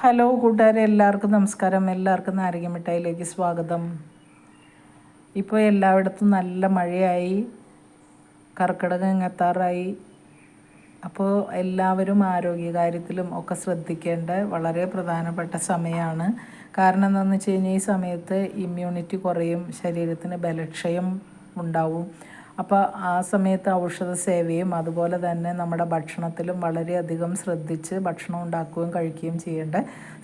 Hello കൂട്ടുകാരെ എല്ലാവർക്കും നമസ്കാരം. എല്ലാവർക്കും നാരങ്ങ മിഠായിലേക്ക് സ്വാഗതം. ഇപ്പോൾ എല്ലായിടത്തും നല്ല മഴയായി കർക്കിടകം എത്താറായി അപ്പോൾ എല്ലാവരും ആരോഗ്യകാര്യത്തിലും ഒക്കെ ശ്രദ്ധിക്കേണ്ട വളരെ പ്രധാനപ്പെട്ട സമയമാണ്. കാരണം എന്താണെന്ന് വെച്ച് കഴിഞ്ഞാൽ ഈ സമയത്ത് ഇമ്മ്യൂണിറ്റി കുറയും ശരീരത്തിന് ബലക്ഷയം ഉണ്ടാവും. അപ്പോൾ ആ സമയത്ത് ഔഷധ സേവയും അതുപോലെ തന്നെ നമ്മുടെ ഭക്ഷണത്തിലും വളരെയധികം ശ്രദ്ധിച്ച് ഭക്ഷണം ഉണ്ടാക്കുകയും കഴിക്കുകയും ചെയ്യേണ്ട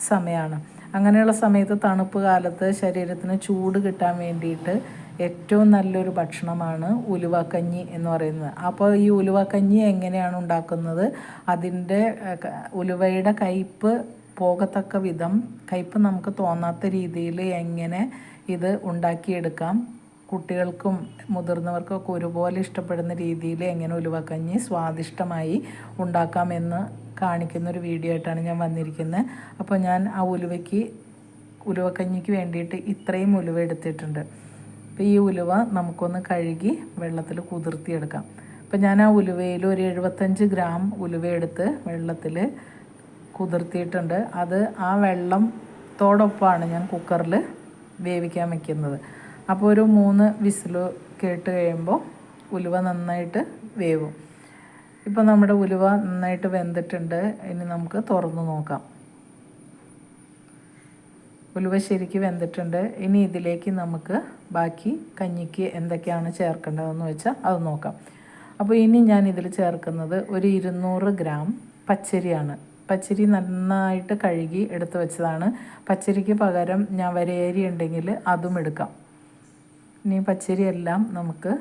സമയമാണ് അങ്ങനെയുള്ള സമയത്ത് തണുപ്പ് കാലത്ത് ശരീരത്തിന് ചൂട് കിട്ടാൻ വേണ്ടിയിട്ട് ഏറ്റവും നല്ലൊരു ഭക്ഷണമാണ് ഉലുവക്കഞ്ഞി എന്ന് പറയുന്നത്. അപ്പോൾ ഈ ഉലുവക്കഞ്ഞി എങ്ങനെയാണ് ഉണ്ടാക്കുന്നത്? അതിന്റെ ഉലുവയുടെ കയ്പ്പ് പോകത്തക്ക വിധം കയ്പ്പ് നമുക്ക് തോന്നാത്ത രീതിയിൽ എങ്ങനെ ഇത് ഉണ്ടാക്കിയെടുക്കാം? കുട്ടികൾക്കും മുതിർന്നവർക്കൊക്കെ ഒരുപോലെ ഇഷ്ടപ്പെടുന്ന രീതിയിൽ എങ്ങനെ ഉലുവക്കഞ്ഞി സ്വാദിഷ്ടമായി ഉണ്ടാക്കാമെന്ന് കാണിക്കുന്ന ഒരു വീഡിയോ ആയിട്ടാണ് ഞാൻ വന്നിരിക്കുന്നത്. അപ്പോൾ ഞാൻ ആ ഉലുവയ്ക്ക് ഉലുവക്കഞ്ഞിക്ക് വേണ്ടിയിട്ട് ഇത്രയും ഉലുവ എടുത്തിട്ടുണ്ട്. അപ്പോൾ ഈ ഉലുവ നമുക്കൊന്ന് കഴുകി വെള്ളത്തിൽ കുതിർത്തിയെടുക്കാം. അപ്പോൾ ഞാൻ ആ ഉലുവയിൽ ഒരു എഴുപത്തഞ്ച് ഗ്രാം ഉലുവ എടുത്ത് വെള്ളത്തിൽ കുതിർത്തിയിട്ടുണ്ട്. അത് ആ വെള്ളത്തോടൊപ്പമാണ് ഞാൻ കുക്കറിൽ വേവിക്കാൻ വെക്കുന്നത്. അപ്പോൾ ഒരു മൂന്ന് വിസിൽ കേട്ട് കഴിയുമ്പോൾ ഉലുവ നന്നായിട്ട് വേവും. ഇപ്പോൾ നമ്മുടെ ഉലുവ നന്നായിട്ട് വെന്തിട്ടുണ്ട്. ഇനി നമുക്ക് തുറന്ന് നോക്കാം. ഉലുവ ശരിക്ക് വെന്തിട്ടുണ്ട്. ഇനി ഇതിലേക്ക് നമുക്ക് ബാക്കി കഞ്ഞിക്ക് എന്തൊക്കെയാണ് ചേർക്കേണ്ടതെന്ന് വെച്ചാൽ അത് നോക്കാം. അപ്പോൾ ഇനി ഞാൻ ഇതിൽ ചേർക്കുന്നത് ഒരു ഇരുന്നൂറ് ഗ്രാം പച്ചരിയാണ്. പച്ചരി നന്നായിട്ട് കഴുകി എടുത്തു വെച്ചതാണ്. പച്ചരിക്ക് പകരം ഞാൻ വരയേരി ഉണ്ടെങ്കിൽ അതും എടുക്കാം. ഇനി പച്ചരി എല്ലാം നമുക്ക്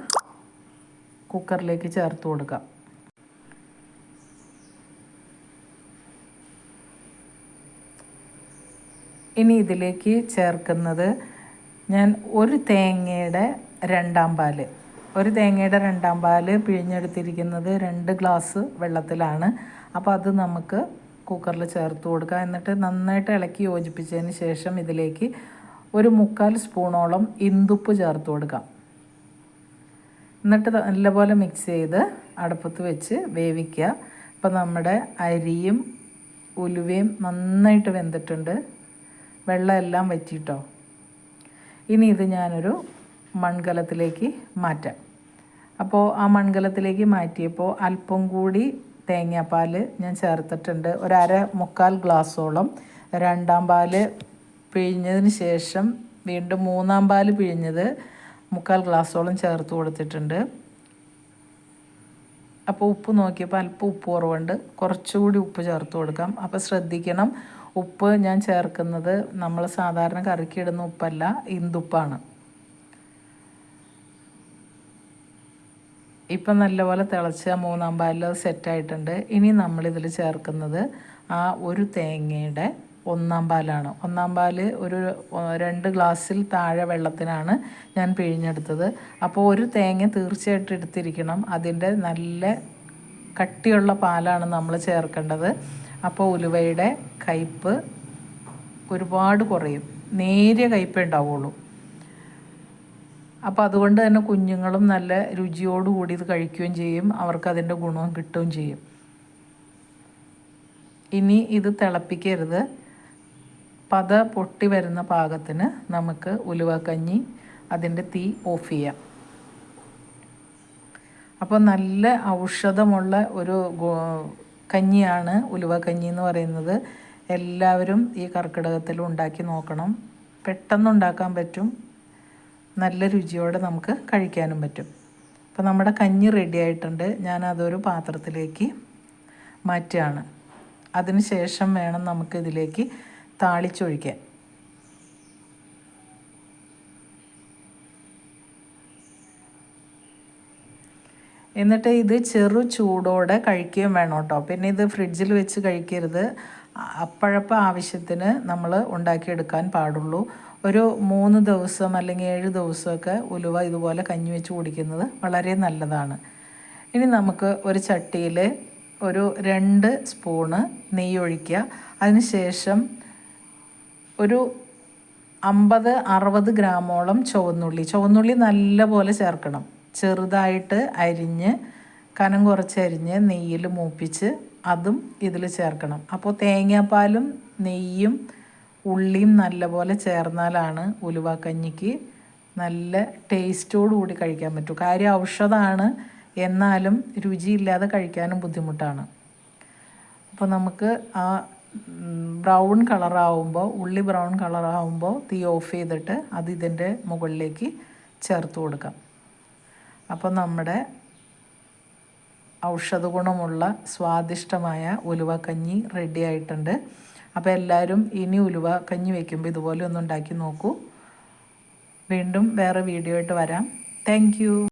കുക്കറിലേക്ക് ചേർത്ത് കൊടുക്കാം. ഇനി ഇതിലേക്ക് ചേർക്കുന്നത് ഞാൻ ഒരു തേങ്ങയുടെ രണ്ടാം പാൽ. ഒരു തേങ്ങയുടെ രണ്ടാം പാൽ പിഴിഞ്ഞെടുത്തിരിക്കുന്നത് രണ്ട് ഗ്ലാസ് വെള്ളത്തിലാണ്. അപ്പോൾ അത് നമുക്ക് കുക്കറിൽ ചേർത്ത് കൊടുക്കാം. എന്നിട്ട് നന്നായിട്ട് ഇളക്കി യോജിപ്പിച്ചതിന് ശേഷം ഇതിലേക്ക് ഒരു മുക്കാൽ സ്പൂണോളം ഇന്തുപ്പ് ചേർത്ത് കൊടുക്കാം. എന്നിട്ട് നല്ലപോലെ മിക്സ് ചെയ്ത് അടുപ്പത്ത് വെച്ച് വേവിക്കുക. അപ്പോൾ നമ്മുടെ അരിയും ഉലുവയും നന്നായിട്ട് വെന്തിട്ടുണ്ട്. വെള്ളമെല്ലാം വറ്റിയിട്ടോ ഇനി ഇത് ഞാനൊരു മൺകലത്തിലേക്ക് മാറ്റാം. അപ്പോൾ ആ മൺകലത്തിലേക്ക് മാറ്റിയപ്പോൾ അല്പം കൂടി തേങ്ങാപ്പാൽ ഞാൻ ചേർത്തിട്ടുണ്ട്. ഒരു അര മുക്കാൽ ഗ്ലാസ്സോളം രണ്ടാം പാൽ പിഴിഞ്ഞതിന് ശേഷം വീണ്ടും മൂന്നാം പാൽ പിഴിഞ്ഞത് മുക്കാൽ ഗ്ലാസ്സോളം ചേർത്ത് കൊടുത്തിട്ടുണ്ട്. അപ്പോൾ ഉപ്പ് നോക്കിയപ്പോൾ അല്പം ഉപ്പ് കുറവുണ്ട്. കുറച്ചുകൂടി ഉപ്പ് ചേർത്ത് കൊടുക്കാം. അപ്പോൾ ശ്രദ്ധിക്കണം. ഉപ്പ് ഞാൻ ചേർക്കുന്നത് നമ്മൾ സാധാരണ കറിക്ക് ഇടുന്ന ഉപ്പല്ല ഇന്തുപ്പാണ് ഇപ്പം നല്ലപോലെ തിളച്ച് മൂന്നാം പാലിൽ സെറ്റായിട്ടുണ്ട് ഇനി നമ്മളിതിൽ ചേർക്കുന്നത് ആ ഒരു തേങ്ങയുടെ ഒന്നാം പാലാണ്. ഒന്നാം പാൽ ഒരു രണ്ട് ഗ്ലാസ്സിൽ താഴെ വെള്ളത്തിനാണ് ഞാൻ പിഴിഞ്ഞെടുത്തത്. അപ്പോൾ ഒരു തേങ്ങ തീർച്ചയായിട്ടും എടുത്തിരിക്കണം. അതിന്റെ നല്ല കട്ടിയുള്ള പാലാണ് നമ്മൾ ചേർക്കേണ്ടത്. അപ്പോൾ ഉലുവയുടെ കയ്പ്പ് ഒരുപാട് കുറയും. നേരിയ കയ്പ്പേ ഉണ്ടാവുള്ളൂ. അപ്പോൾ അതുകൊണ്ട് തന്നെ കുഞ്ഞുങ്ങളും നല്ല രുചിയോടുകൂടി ഇത് കഴിക്കുകയും ചെയ്യും. അവർക്ക് അതിന്റെ ഗുണവും കിട്ടുകയും ചെയ്യും. ഇനി ഇത് തിളപ്പിക്കരുത്. പത പൊട്ടി വരുന്ന പാകത്തിന് നമുക്ക് ഉലുവക്കഞ്ഞി അതിന്റെ തീ ഓഫ് ചെയ്യാം. അപ്പോൾ നല്ല ഔഷധമുള്ള ഒരു കഞ്ഞിയാണ് ഉലുവക്കഞ്ഞി എന്ന് പറയുന്നത്. എല്ലാവരും ഈ കർക്കിടകത്തിൽ ഉണ്ടാക്കി നോക്കണം. പെട്ടെന്ന് ഉണ്ടാക്കാൻ പറ്റും. നല്ല രുചിയോടെ നമുക്ക് കഴിക്കാനും പറ്റും. അപ്പോൾ നമ്മുടെ കഞ്ഞി റെഡി ആയിട്ടുണ്ട്. ഞാൻ അതൊരു പാത്രത്തിലേക്ക് മാറ്റുകയാണ്. അതിന് ശേഷം വേണം നമുക്ക് ഇതിലേക്ക് താളിച്ചൊഴിക്കാൻ. എന്നിട്ട് ഇത് ചെറു ചൂടോടെ കഴിക്കുകയും വേണം കേട്ടോ പിന്നെ ഇത് ഫ്രിഡ്ജിൽ വെച്ച് കഴിക്കരുത്. അപ്പോഴപ്പം ആവശ്യത്തിന് നമ്മൾ ഉണ്ടാക്കിയെടുക്കാൻ പാടുള്ളൂ. ഒരു മൂന്ന് ദിവസം അല്ലെങ്കിൽ ഏഴ് ദിവസമൊക്കെ ഉലുവ ഇതുപോലെ കഞ്ഞി വെച്ച് കുടിക്കുന്നത് വളരെ നല്ലതാണ്. ഇനി നമുക്ക് ഒരു ചട്ടിയിൽ ഒരു രണ്ട് സ്പൂണ് നെയ്യ് ഒഴിക്കുക അതിന് ശേഷം ഒരു അമ്പത് അറുപത് ഗ്രാമോളം ചുവന്നുള്ളി. ചുവന്നുള്ളി നല്ലപോലെ ചേർക്കണം. ചെറുതായിട്ട് അരിഞ്ഞ് കനം കുറച്ച് അരിഞ്ഞ് നെയ്യിൽ മൂപ്പിച്ച് അതും ഇതിൽ ചേർക്കണം. അപ്പോൾ തേങ്ങാപ്പാലും നെയ്യും ഉള്ളിയും നല്ലപോലെ ചേർന്നാലാണ് ഉലുവാക്കഞ്ഞിക്ക് നല്ല ടേസ്റ്റോടു കൂടി കഴിക്കാൻ പറ്റൂ. കാര്യം ഔഷധമാണ് എന്നാലും രുചിയില്ലാതെ കഴിക്കാനും ബുദ്ധിമുട്ടാണ്. അപ്പോൾ നമുക്ക് ആ ബ്രൗൺ കളറാവുമ്പോൾ ഉള്ളി ബ്രൗൺ കളറാവുമ്പോൾ തീ ഓഫ് ചെയ്തിട്ട് അത് ഇതിന്റെ മുകളിലേക്ക് ചേർത്ത് കൊടുക്കാം. അപ്പോൾ നമ്മുടെ ഔഷധ ഗുണമുള്ള സ്വാദിഷ്ടമായ കഞ്ഞി റെഡി ആയിട്ടുണ്ട്. അപ്പോൾ എല്ലാവരും ഇനി ഉലുവ കഞ്ഞി വയ്ക്കുമ്പോൾ ഇതുപോലെ ഒന്ന് ഉണ്ടാക്കി നോക്കൂ. വീണ്ടും വേറെ വീഡിയോ ആയിട്ട് വരാം. താങ്ക്